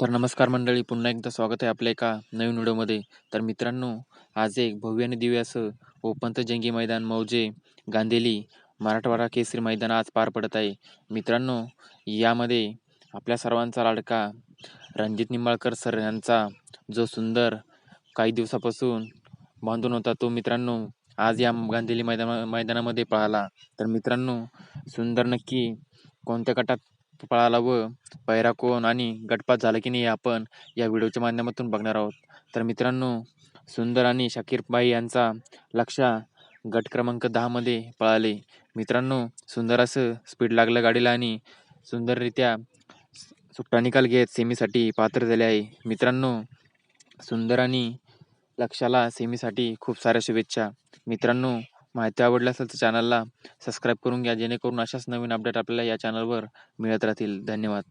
तर नमस्कार मंडळी पुन्हा एकदा स्वागत आहे आपल्या एका नवीन व्हिडिओमध्ये. तर मित्रांनो आज एक भव्य आणि दिव्य असं ओपंत जंगी मैदान मौजे गांधेली मराठवाडा केसरी मैदान आज पार पडत आहे. मित्रांनो यामध्ये आपल्या सर्वांचा लाडका रणजित निंबाळकर सर यांचा जो सुंदर काही दिवसापासून बांधून होता तो मित्रांनो आज या गांधेली मैदाना मैदानामध्ये पळाला तर मित्रांनो सुंदर नक्की कोणत्या गटात पळाला व पैरा कोण आणि गटपात झाला की नाही आपण या व्हिडिओच्या माध्यमातून बघणार आहोत. तर मित्रांनो सुंदर आणि शाकीरबाई यांचा लक्ष गट क्रमांक दहामध्ये पळाले. मित्रांनो सुंदर असं स्पीड लागलं गाडीला आणि सुंदररित्या सुट्टा निकाल घेत सेमीसाठी पात्र झाले आहे. मित्रांनो सुंदर आणि लक्षाला सेमीसाठी खूप साऱ्या शुभेच्छा. मित्रांनो माहिती आवडली असेल तर चॅनलला सबस्क्राईब करून घ्या जेणेकरून अशाच नवीन अपडेट आपल्याला या चॅनलवर मिळत राहतील. धन्यवाद.